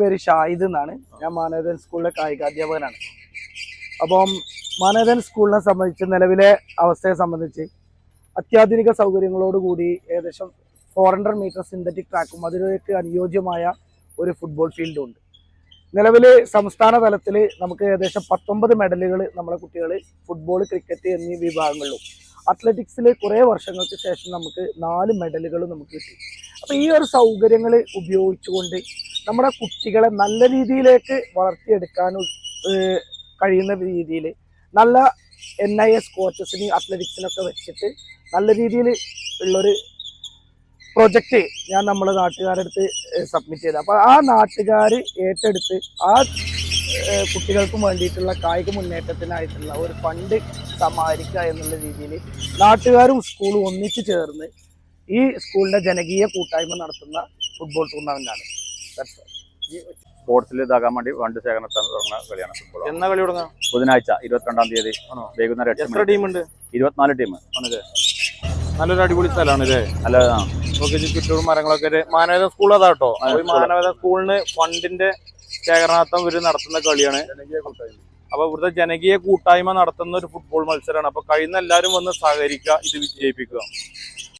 പേര് ഷാഹിദ് എന്നാണ്. ഞാൻ മാനേതൻ സ്കൂളിലെ കായികാധ്യാപകനാണ് അപ്പം മാനേതൻ സ്കൂളിനെ സംബന്ധിച്ച് നിലവിലെ അവസ്ഥയെ സംബന്ധിച്ച് അത്യാധുനിക സൗകര്യങ്ങളോടുകൂടി ഏകദേശം ഫോർ ഹൺഡ്രഡ് മീറ്റർ സിന്തറ്റിക് ട്രാക്കും അതിലേക്ക് അനുയോജ്യമായ ഒരു ഫുട്ബോൾ ഫീൽഡും ഉണ്ട്. നിലവിൽ സംസ്ഥാന തലത്തിൽ നമുക്ക് ഏകദേശം പത്തൊമ്പത് മെഡലുകൾ നമ്മളെ കുട്ടികൾ ഫുട്ബോൾ ക്രിക്കറ്റ് എന്നീ വിഭാഗങ്ങളിലും. അത്ലറ്റിക്സിൽ കുറേ വർഷങ്ങൾക്ക് ശേഷം നമുക്ക് നാല് മെഡലുകൾ നമുക്ക് കിട്ടി. അപ്പോൾ ഈ ഒരു സൗകര്യങ്ങൾ ഉപയോഗിച്ചുകൊണ്ട് നമ്മുടെ കുട്ടികളെ നല്ല രീതിയിലേക്ക് വളർത്തിയെടുക്കാൻ കഴിയുന്ന രീതിയിൽ നല്ല എൻ ഐ എസ് കോച്ചസിന് അത്ലറ്റിക്സിനൊക്കെ വെച്ചിട്ട് നല്ല രീതിയിൽ ഉള്ളൊരു പ്രൊജക്റ്റ് ഞാൻ നമ്മുടെ നാട്ടുകാരുടെ അടുത്ത് സബ്മിറ്റ് ചെയ്തത് അപ്പോൾ ആ നാട്ടുകാർ ഏറ്റെടുത്ത് ആ കുട്ടികൾക്കും വേണ്ടിയിട്ടുള്ള കായിക മുന്നേറ്റത്തിനായിട്ടുള്ള ഒരു ഫണ്ട് സമാഹരിക്കുക എന്നുള്ള രീതിയിൽ നാട്ടുകാരും സ്കൂളും ഒന്നിച്ചു ചേർന്ന് ഈ സ്കൂളിന്റെ ജനകീയ കൂട്ടായ്മ നടത്തുന്ന ഫുട്ബോൾ all. സ്പോർട്സിൽ ഇതാകാൻ വേണ്ടി ഫണ്ട് ശേഖരണത്തിന് തുടങ്ങുന്ന കളിയാണ് ഫുട്ബോൾ എന്നാ കളി തുടങ്ങാം ബുധനാഴ്ച ഇരുപത്തിരണ്ടാം തീയതി? വൈകുന്നേരം എത്ര മണി ടീമുണ്ട്? ഇരുപത്തിനാല് ടീം. ആണല്ലേ? നല്ലൊരു അടിപൊളി സ്ഥലമാണ് അല്ലേ നല്ലതാണ് നമുക്ക് ചുറ്റൂർ മരങ്ങളൊക്കെ ഒരു മാനവേദ സ്കൂൾ അതാ കേട്ടോ മാനവേദ സ്കൂളിന് ഫണ്ടിന്റെ ശേഖരണാർത്ഥം ഇവർ നടത്തുന്ന കളിയാണ്. അപ്പൊ ഇവിടുത്തെ ജനകീയ കൂട്ടായ്മ നടത്തുന്ന ഒരു ഫുട്ബോൾ മത്സരമാണ്. അപ്പൊ കഴിയുന്ന എല്ലാവരും വന്ന് സഹകരിക്കുക ഇത് വിജയിപ്പിക്കുക.